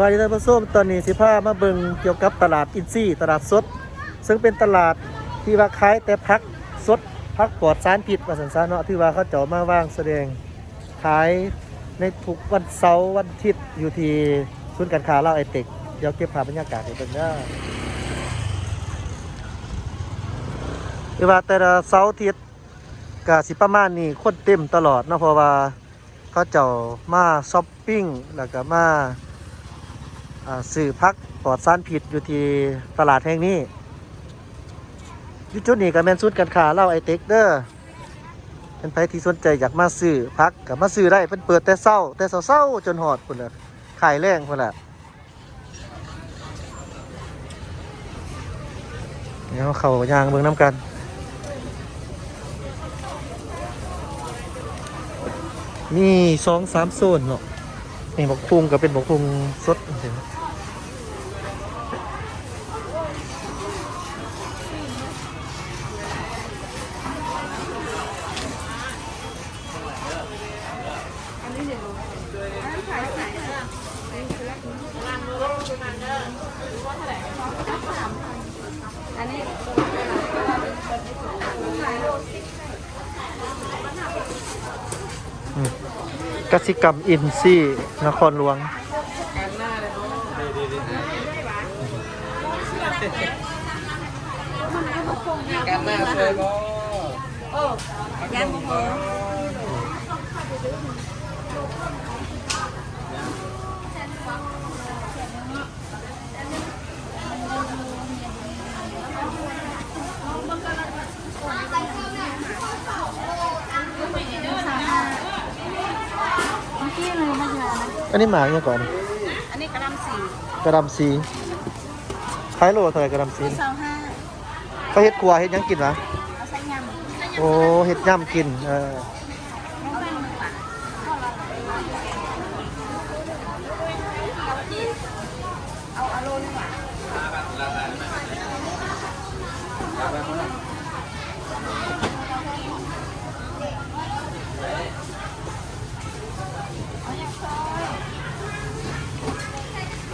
บายดีท่านผู้ชมตอนนี้สิพามาเบิงเกี่ยวกับตลาดอินทรีย์ตลาดสด ซึ่งเป็นตลาดที่ว่าขายแต่พักสดพักปลอดสารพิษว่าสันสานเนาะที่ว่าเขาเจ้ามาว่างแสดงขายในทุกวันเสาร์วันอาทิตย์อยู่ที่ศูนย์การค้าเล่าไอเทคเดี๋ยวเก็บภาพบรรยากาศให้เบิ่งเด้อที่ว่าแต่ละเสาร์อาทิตย์ก็สิประมาณนี้คนเต็มตลอดเนาะเพราะว่าเขาเจ้ามาช้อปปิ้งแล้วก็มา อ่าซื้อพักปลอดสารพิษอยู่ที่ตลาดแห่งนี้ยูจุดนี้ก็แมนศูนการค้าเล่าไอเต็กเด้อเป็นไผที่สนใจอยากมาซื้อพักก็มาซื้อได้เพิ่นเปิดแต่เช้า แต่เช้าๆจนหอดพุ่นน่ะขายแรงพุ่นน่ะเดี๋ยวเขายางเบิ่งน้ำกันมีสองสามโซนเนาะนี่บกพุงก็เป็นบกพุงสดเห็นไหม กสิกรรมอินซี่นครหลวง กันหน้าสวยบ่ยังบ่เมื่อกี้เลยนะคะ อันนี้หมาเนี่ยก่อนอันนี้กระลำสี่กระดำซีขายโลเท่าไหร่กระดำซีสองห้าเขาเฮ็ดครัวเฮ็ดหยังกินวะเอาใส่ยำโอ้เฮ็ดย่ำกินเออ ไม่แพงหนึ่งบาทเอาเอาโลนึงบาท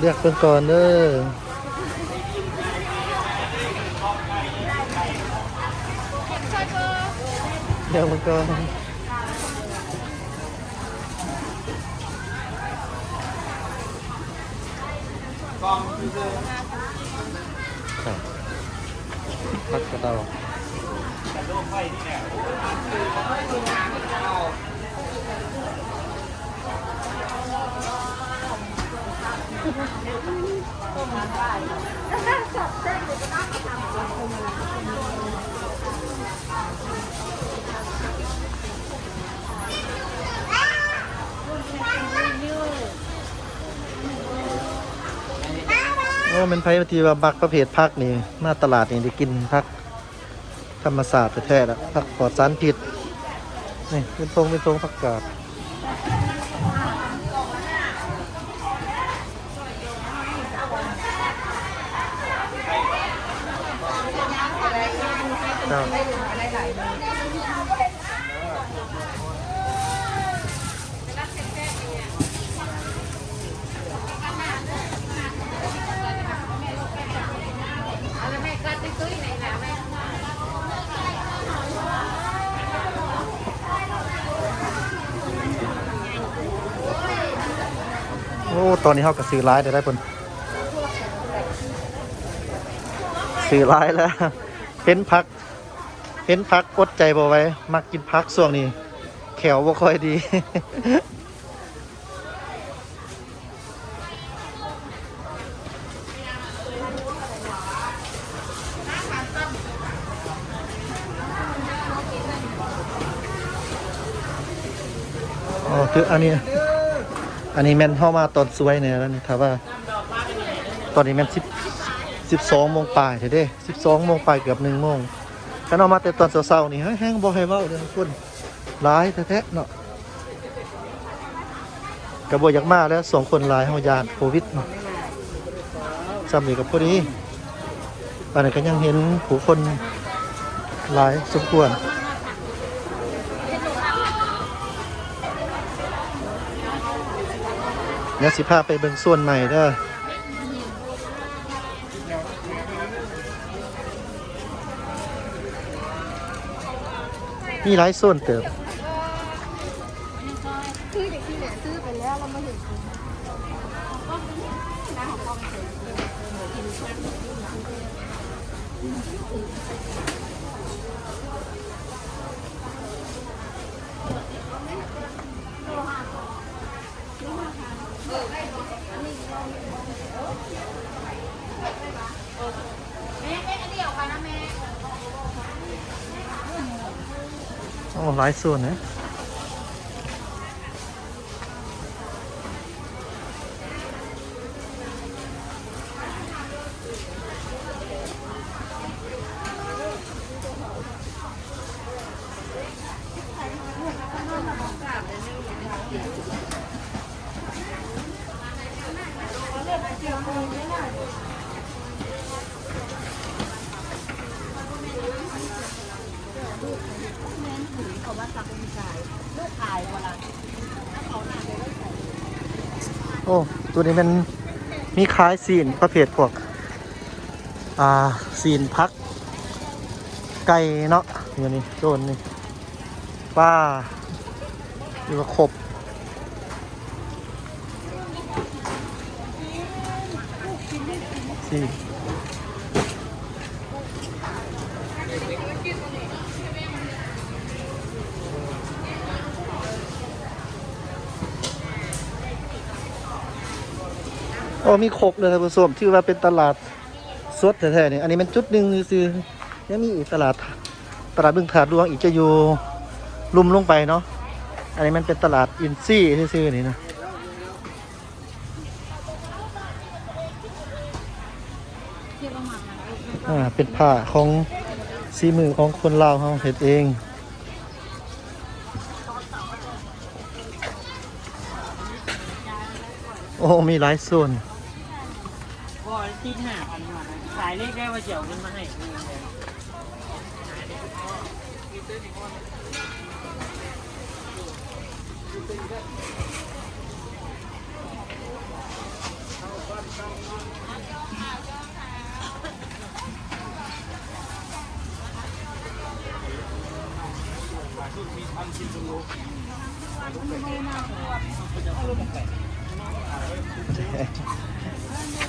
เลือกเพิ่นก่อนเด้อเลือกเพิ่นก่อนครับพักกระเดา โอ้เป็นไผที่ว่ามักประเภทพักนี่มาตลาดนี่ได้กินพัก ธรรมศาสตร์แท้ๆแล้วพักปลอดสารพิษนี่เป็นทรงเป็นทรงผักกาด ครับโอ้ ตอนนี้เขาก็ซื้อร้ายได้ได้เพิ่นซื้อร้ายแล้วเห็นพัก เห็นพักอดใจบ่ไว้ มักกินพักช่วงนี้ แขวบ่ค่อยดี อ๋อคืออันนี้ อันนี้แม่นเข้ามาตอนสวยเนี่ยแล้วนี่ครับว่า ตอนนี้แม่นสิบสิบสองโมงปลายเถอะเด้สิบสองโมงปลายเกือบหนึ่งโมง ถ้าเอามาแต่ตอนเช้าๆนี่แห้งบ่ให้เว้าเด้อคนร้ายแท้ๆเนาะกระบอยากมาแล้วสองคนหลายเฮายานโควิดเนาะซ้ำนี่กับพอดีปานนั้นก็ยังเห็นผู้คนหลายสมควรเเดี๋ยสิพาไปเบิ่งส่วนใหม่เด้อ มีหลายส่วนเติบ คือเด็กที่เนี่ยซื้อไปแล้วเรามาเห็นคุณน้าของกองเสร็จ โอ้หลายส่วนนะ โอ้ ตัวนี้มันมีคล้ายซีนประเภทพวก อ่าซีนพัก ไก่เนาะอยู่นี่โซนนี่ป้าอยู่กับขบซีน โอ้มีครบเลยท่านผู้ชมที่ว่าเป็นตลาดสดแท้ๆนี่อันนี้มันจุดหนึ่งคือยังมีอีกตลาดตลาดบึงถาดวงอีกจะอยู่ลุ่มลงไปเนาะอันนี้มันเป็นตลาดอินซี่ซื่อๆนี่นะอ่าเป็นผ้าของซีมือของคนลาวเขาเฮ็ดเองโอ้ มีหลายส่วน ก็ที่หาพันบาทขายเลขได้ว่าเจียวเงินมาให้นี่เลย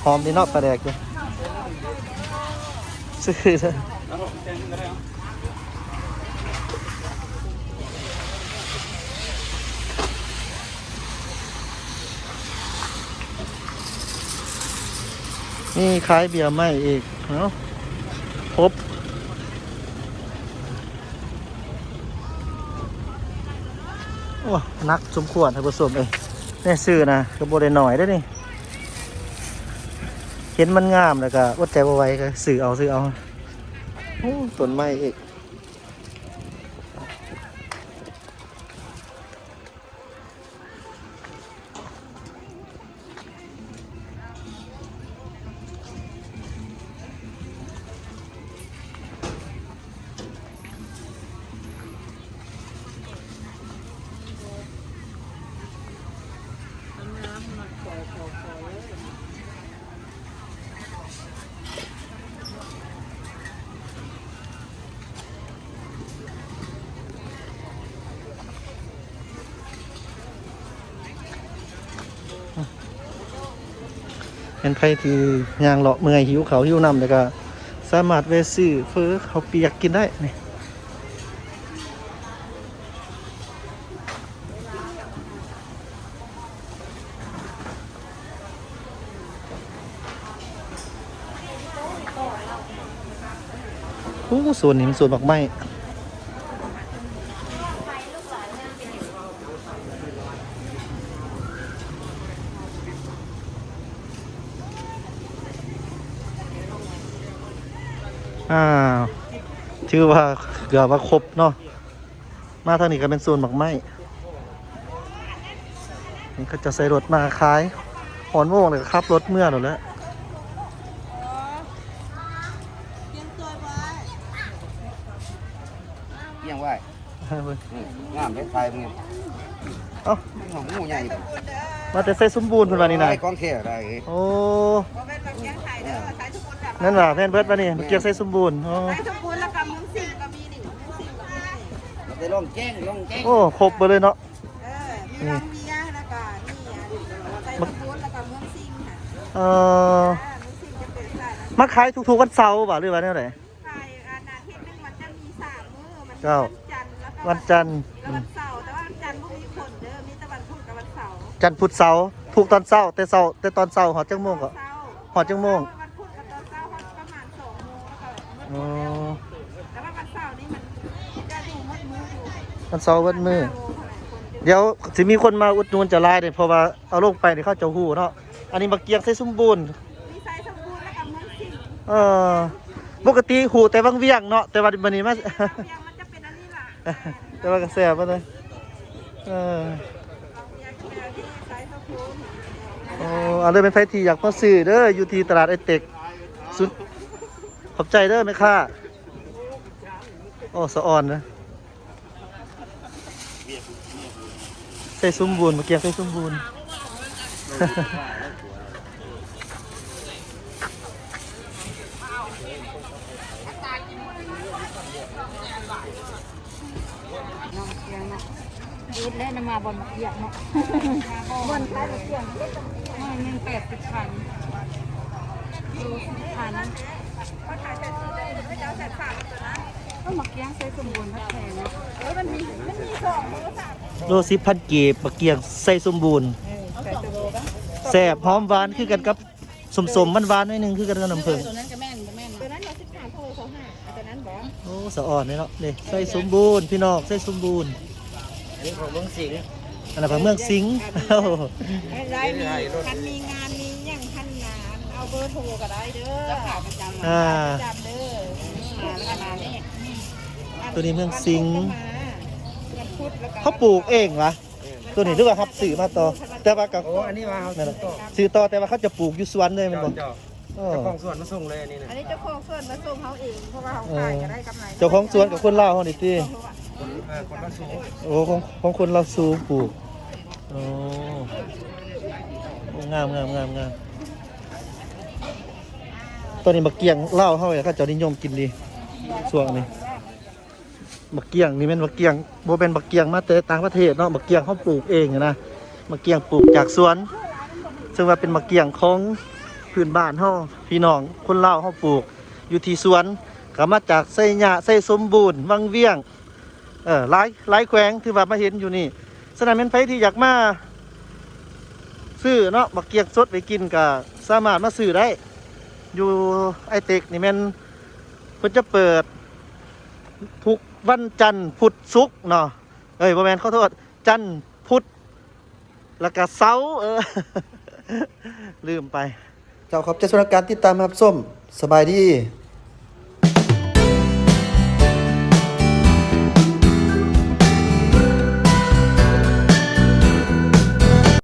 หอมดีเนาะปลาแดกเลยซื้อเถอะนี่คล้ายเบียร์ไหมอีกเนาะครบโอ้นักสมควรท่านผู้ชมเอ้ยแน่ซื้อนะก็บ่ได้หน่อยได้อนี่ เห็นมันงามแล้วก็อดใจบ่ไหว้ก็ซื้อเอาซื้อเอาอต้นไม้อีก เป็นไผที่ย่างเลาะเมื่อยหิวเขาหิวน้ำแล้วก็ สามารถแวซื้อเฟอเขาเปียกกินได้นี่โอ้ส่วนนี้มันส่วนบักไม้ ถือว่าเกือบว่าครบเนาะมาทางนี้ก็เป็นส่วนบักไม้นี่ก็จะใส่รถมาขายหอนโมงเลยก็ขับรถเมื่อหนแหล้วเยี่ยงไหวนี่งามเพชรไทยมึงเอ้าของงูใหญ่มาแต่ใส่สมบูรณ์เพิ่นว่านี่นะได้ของแท้ได้โอ้ นแบบนั่นว่าแม่นเบิดว่านี่มาเกียงใส่สมบูรณ์อ๋อใช้ทุกคนแล้วก็เมืองสิงก็มีนี่เมืองสิงก็มีนี่มันได้ลงแจ้งลงแจ้งโอ้ครบเบิดเลยเนาะเออมีรังเบียร์แล้วก็นี่อะใช้ทุกคนแล้วก็เมืองสิงค่ะเอ่ออ่าเมืองสิงจะเป็นสายนะมาขายทุกๆวันเสาร์บ่หรือว่าแนวไหนใช่อาณาเทศนึงมันจะมีสามมื้อมันเก้าวันจันทร์แล้วก็วันจันทร์แล้ววันเสาร์แต่ว่าวันจันทร์พวกมีคนเด้อมีแต่วันพุธกับวันเสาร์จันทร์พุธเสาร์ถูกตอนเช้าแต่เช้าแต่ตอนเช้าหอดจังโมงก็เสาร์หอดจังโมงวัน แล้วก็อ๋อแต่ว่าวันเสาร์นี่มันจะดูมืดมืดอยู่วันเสาร์วันมื้อห้าโมงเท่าไหร่คนจะเดี๋ยวสิมีคนมาอุดหนุนจะลายเด้เพราะว่าเอาลงไปนี่เขาจะฮู้เนาะ อันนี้มาเกียงใส่สมบูรณ์ มีไซส์สมบูรณ์แล้วกับเมืองสิงห์เออ ปกติฮู้แต่บางเวียงเนาะ แต่ว่าบัดนี้มา เพียงมันจะเป็นอันนี้ล่ะแต่ว่าก็แซ่บมาเลยเออ เพียงจะเป็นอันนี้ไซส์สมบูรณ์โอ้เอาเลยเป็นไผที่อยากมาซื้อเด้ออยู่ที่ตลาดไอเต็กสุด ขอบใจเด้อแม่ค้าโอ้สะอ่อนนะใส่สมบูรณ์เมื่อกี้ใส่สมบูรณ์น้องเพียงเนาะยืดเล่นมาบนเกียงเนาะบนท้ายเกียงไม่เงินแปดสิบพันดูสิบพัน เขาขายแต่สีแดงไม่จะเอาแต่สามตัวนั้นก็หมักเกียงใช้สมบูรณ์พัดแทนเนาะเออมันมีมันมีสองมือสามโลสิพันเก็บเมื่อกี้ใส่สมบูรณ์แปดตัวบ้างแซ่บหอมหวานคือกันกับสมสมมันหวานๆหนิดนึงคือกันกับน้ำผึ้งตัวนั้นก็แม่นก็แม่นตัวนั้นเราสิบห้าโทรเขาห้าตัวนั้นบอกโอ้สะอ่อนเลยเนาะนี่ใส่สมบูรณ์พี่น้องใส่สมบูรณ์อันนี้ของเมืองสิงห์อันนั้นเป็นเมืองสิงห์โอ้โหไม่ได้มีคันมีงานมี บอร์โทรก็ได้เด้อแล้วขาประจำอ่าประจำเด้อมาแล้วก็มาเลขตัวนี้เมืองสิงห์ วันพุธแล้วก็เขาปลูกเองวะตัวนี้หรือว่าครับสื่อมาต่อ แต่ว่ากับโอ้ อันนี้มาเอานั่นแหละต่อสื่อต่อแต่ว่าเขาจะปลูกอยู่สวนเลยมันเจ้าบอกเจ้าเออเจ้าของสวนมาส่งเลยอันนี้นะอันนี้เจ้าของสวนมาส่งเขาเองเพราะว่าเขาขายก็ได้กำไรเจ้าของสวนกับคนเล่าวเขาดิที่คนเออคนละสูงโอ้ของของคนเราซูปลูกโอ้โอ้งามงามงามงาม ตัวนี้มะเกียงเล่าวเขาเลยเขาเจะนิยมกินดีช่วงนี้มะเกียงนี่เป็นมะเกียงโบเป็นมะเกียงมาแต่ต่างประเทศเนาะมะเกียงเขาปลูกเองอะนะมะเกียงปลูกจากสวน ซึ่งว่าเป็นมะเกียงของพื้นบ้านเฮาพี่น้องคนเล่าเฮาปลูก อยู่ที่สวนก็มาจากไส้หญ้าไส้สมบูรณ์วังเวียงเออหลายหลายแขวงที่ว่ามาเห็นอยู่นี่สนามเป็นไฟที่อยากมาซื้อเนาะบักเกียงสดไปกินก็สามารถมาซื้อได้ อยู่ไอเต็กนี่แมนเพิ่นจะเปิด ทุกวันจันทร์พุธศุกร์เนาะเอ้ยบ่แม่นขอโทษจันทร์พุธแล้วก็เสาร์เออลืมไป เจ้าครับเจสำหรับการติดตามครับส้มสบายดี